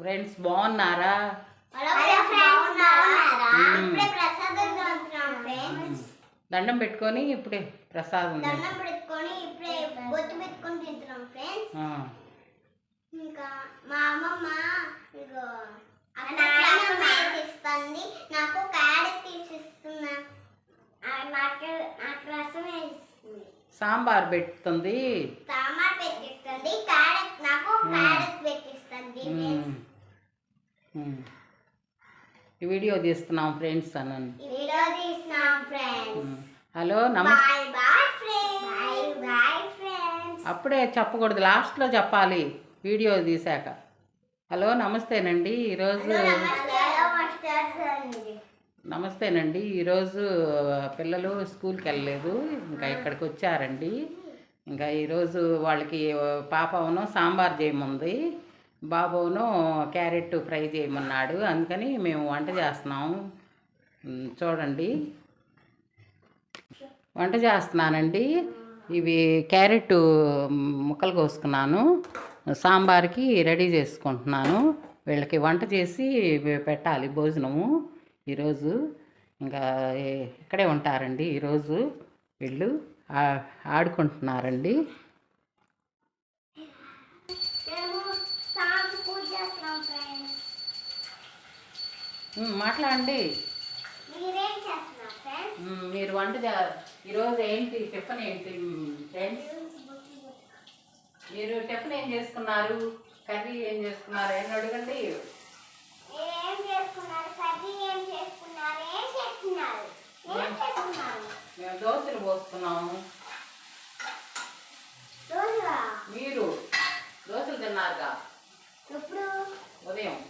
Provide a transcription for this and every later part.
Friends బాగున్నారా? Hello friends బాగున్నారా? మ్మ్. ఇప్పుడే ప్రసాదం తింటున్నాం ఫ్రెండ్స్ దండం పెట్టుకొని ఇప్పుడే ప్రసాదం. దండం పెట్టుకొని ఇప్పుడే పెట్టుకొని తింటున్నాం ఫ్రెండ్స్ ఇంకా మా అమ్మమ్మ ఇగో అన్నం ఇస్తుంది నాకు క్యారెట్ తీసిస్తున్నా ఆ, నాకు నాకు రసం వేస్తుంది సాంబార్ పెడుతుంది సాంబార్ పెట్టిస్తుంది క్యారెట్ నాకు మ్మ్. క్యారెట్ పెట్టిస్తుంది ఉమ్, ఫ్రెండ్స్ ఉమ్. ఈ వీడియో తీస్తున్నాం ఫ్రెండ్స్ అన్నాను. Video friends. ఉమ్. హలో నమస్తే అప్పుడే చెప్పకూడదు లాస్ట్లో చెప్పాలి వీడియో తీశాక. హలో నమస్తేనండి ఈరోజు నమస్తేనండి ఈరోజు పిల్లలు స్కూల్కి వెళ్ళలేదు ఇంకా ఇక్కడికి వచ్చారండి. ఇంకా ఈరోజు వాళ్ళకి పాపను సాంబార్ చేయమంది. బాబును క్యారెట్ ఫ్రై చేయమన్నాడు. అందుకని మేము వంట చేస్తున్నాము చూడండి. వంట చేస్తున్నానండి. ఇవి క్యారెట్ ముక్కలు కోసుకున్నాను. సాంబార్కి రెడీ చేసుకుంటున్నాను. వీళ్ళకి వంట చేసి పెట్టాలి భోజనము ఈరోజు. ఇంకా ఇక్కడే ఉంటారండి ఈరోజు వీళ్ళు. ఆ- ఆడుకుంటున్నారండి. మాట్లాడండి. మీరేం వంట ఈరోజు ఏంటి టిఫిన్ ఏంటి ఫ్రెండ్స్ మీరు టిఫిన్ ఏం చేసుకున్నారు? కర్రీ ఏం చేసుకున్నారు? అని అడగండి. ఏం చేస్తున్నారు? మేము దోశలు పోసుకున్నాము. మీరు దోశలు తిన్నారుగా? ఉదయం.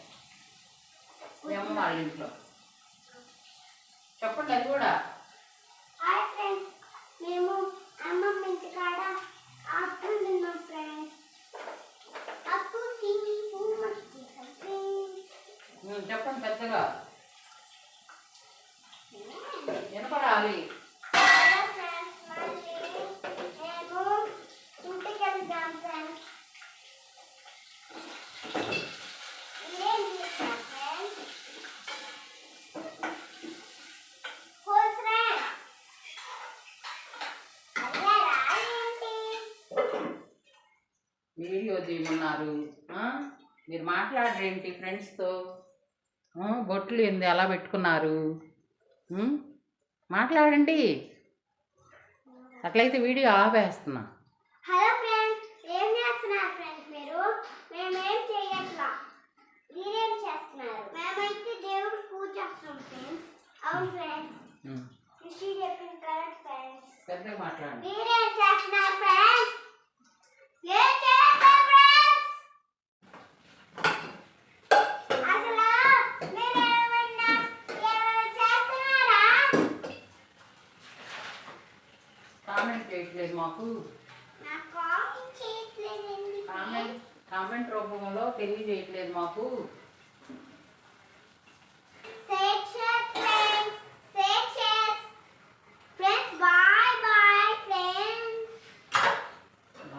వాళ్ళ ఇంట్లో. చెప్పండి అది కూడా. హాయ్ ఫ్రెండ్స్ మేము అమ్మమ్మ ఇంటికాడ అప్పుడు తిన్నాం ఫ్రెండ్స్. అప్పుడు తిని చెప్పండి పెద్దగా. వినపడాలి హలో ఫ్రెండ్స్ మళ్ళీ మేము ఇంటికి వెళ్దాం ఫ్రెండ్స్ ఏం చేస్తాం ఫ్రెండ్స్ హోల్ ఫ్రెండ్ అయ్యారా ఏంటి ఆ? మీరు మాట్లాడరేంటి ఫ్రెండ్స్తో? బొట్లు ఏంది? అలా పెట్టుకున్నారు? మాట్లాడండి. అట్లయితే వీడియో ఆపేస్తున్నా. హలో ఫ్రెండ్స్ ఏం చేస్తున్నారు ఫ్రెండ్స్ మీరు? మేమేం చేయట్లా? మీరేం చేస్తున్నారు? మేమైతే దేవుడు పూజ చేస్తున్నాం ఫ్రెండ్స్. అవును ఫ్రెండ్స్. చెప్పిన కరెక్ట్ ఫ్రెండ్స్. పెద్దగా మాట్లాడండి. మీరేం చేస్తున్నారు ఫ్రెండ్స్ ఏం చేస్తున్నారు ఫ్రెండ్స్ అసలు మీరేమన్నా ఏమైనా చేస్తున్నారా కామెంట్ చేయట్లేదు మాకు కామెంట్ కామెంట్ రూపంలో తెలియజేయట్లేదు మాకు.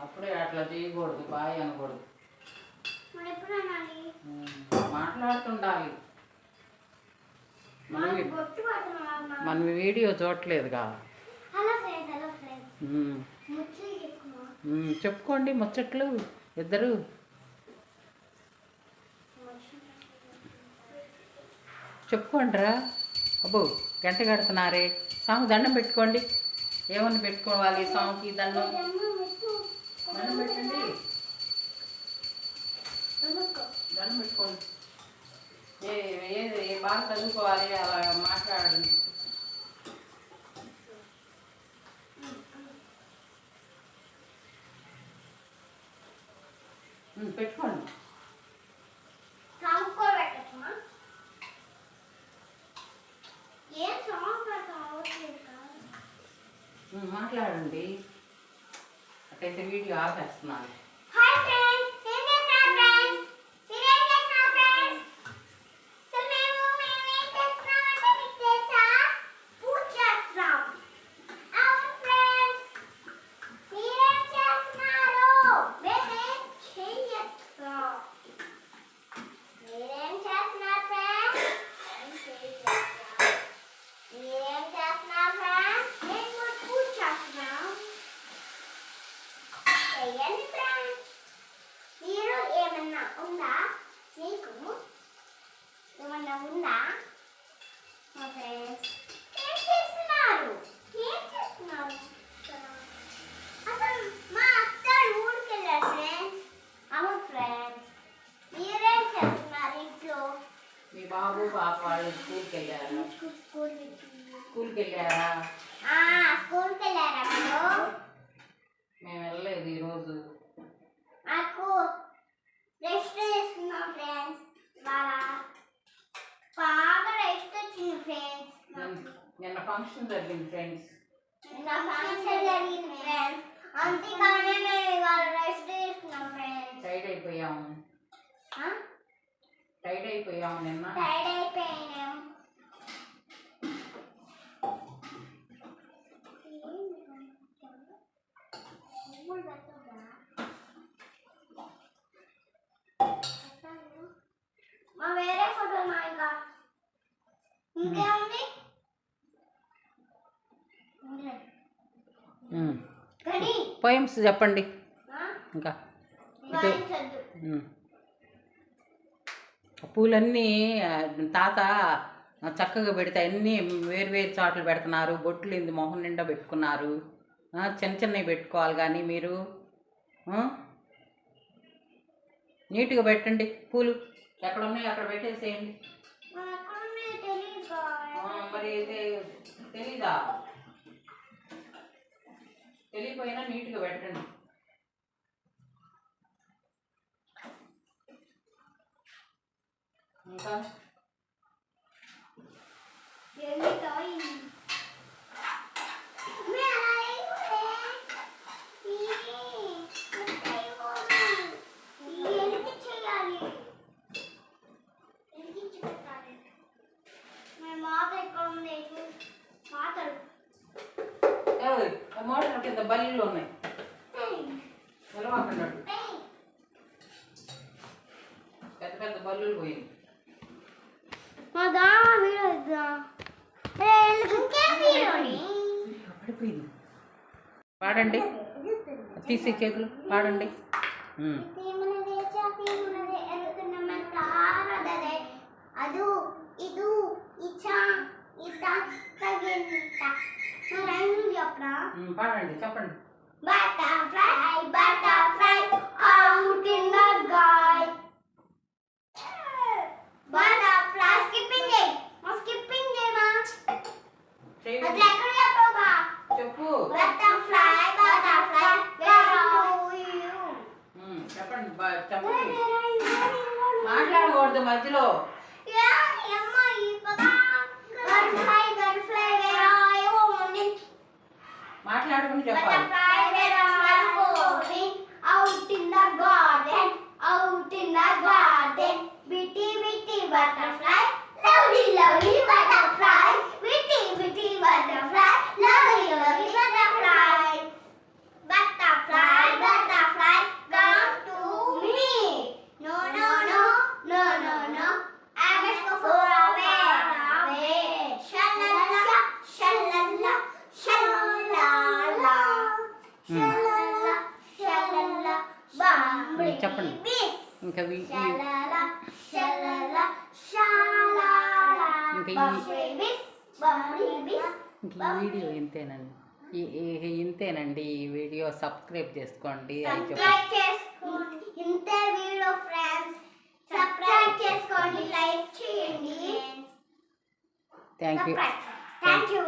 అప్పుడే అట్లా చేయకూడదు బాయ్ అనకూడదు. మాట్లాడుతుండాలి మనం వీడియో చూడట్లేదుగా hello friends hello friends um. ముచ్చలు చెప్పుకున్నాం ఉమ్, చెప్పుకోండి ముచ్చట్లు ఇద్దరు. చెప్పుకోండిరా. అబ్బో గంట కడుతున్నారే సాంగ్ దండం పెట్టుకోండి. ఏమని పెట్టుకోవాలి సాముకి దండం? దండం పెట్టండి. దండం పెట్టుకోండి. ఏ ఏది ఏ బాగా చదువుకోవాలి అలా మాట్లాడండి. పెట్టుకోండి. మాట్లాడండి. అట్టయితే వీడియో ఆపేస్తున్నాను. ఉందా? నీకు? ఏమన్నా ఉందా? మా ఫ్రెండ్స్ ఏం చేస్తున్నారు? ఏం చేస్తున్నారు? అసలు మా అక్క ఊరికెళ్ళారు ఫ్రెండ్స్ మీ బాబు పాప వాళ్ళు స్కూల్కి వెళ్ళారు స్కూల్కి వెళ్ళారా స్కూల్కి వెళ్ళారా మేము వెళ్ళలేదు ఈరోజు. నాకు రెస్ట్ తీసుకున్నాం ఫ్రెండ్స్. బాగా బాగా రెస్ట్ వచ్చింది ఫ్రెండ్స్ నిన్న- నిన్న ఫంక్షన్ జరిగింది ఫ్రెండ్స్. నా ఫంక్షన్ జరిగింది ఫ్రెండ్స్. అంతేకానే మేము ఇవాళ రెస్ట్ తీసుకున్నాం ఫ్రెండ్స్. టైడ్ అయిపోయాము. టైడ్ అయిపోయాము నిన్న. టైర్డ్ అయిపోయినాం మా వేరే ఫోటో మా ఇంకా ఇంకేముంది గడి పోయమ్స్ చెప్పండి? ఇంకా. పూలన్నీ తాత చక్కగా పెడితే అన్నీ వేరు వేరు చాట్లు పెడుతున్నారు. బొట్లు ఇంది మొహం నిండా పెట్టుకున్నారు. చిన్న చిన్నవి పెట్టుకోవాలి కానీ మీరు? నీట్గా పెట్టండి పూలు. ఎక్కడ ఉన్నాయి అక్కడ పెట్టేసేయండి. మరి అయితే తెలీదా? తెలియపోయినా నీట్గా పెట్టండి. ఇంకా ఎందుకో ఇది. మే అలా వేయకూడదే. ఇది అట్లా వేయకూడదు. ఇది వెలిగించేయాలి. వెలిగించి పెట్టాలి. మీ మాత ఎక్కడ ఉంది మాతలు ఏయ్, ఆ మోటార్ కింద బల్లీలు ఉన్నాయి ఏయ్, నిలవకున్నాడు ఏయ్. పెద్ద పెద్ద బల్లులు పోయింది మా దా వీడియో ఇద్దా ఇంకేం వీడియోని పడిపోయింది పాడండి తీసి చేతులు పాడండి ఉమ్. తీమనదే చాపీమనదే ఎరుతున్నమంత ఆరదదే ಅದು ಇದು ఇచ్చ ఇత తగింత పాడండి చెప్పండి. Butterfly butterfly out in the sky butterfly skipping చేయి. మా స్కిప్పింగ్ చేయి. అది ఎక్కడ చెప్పగా చెప్పు. Butterfly butterfly where are you. చెప్పండి బా- చెప్పండి. మాట్లాడకూడదు మధ్యలో. పట్టుకుని చెప్పాలి out in the garden out in the garden బిటి బిటి బటర్ఫ్లై ఇంకా ఇంకా ఈ- వీడియో ఇంతేనండి. ఇంతేనండి. ఈ వీడియో సబ్స్క్రైబ్ చేసుకోండి ఇంతే వీడియో ఫ్రెండ్స్ సబ్స్క్రైబ్ చేసుకోండి. లైక్ చేయండి. Thank you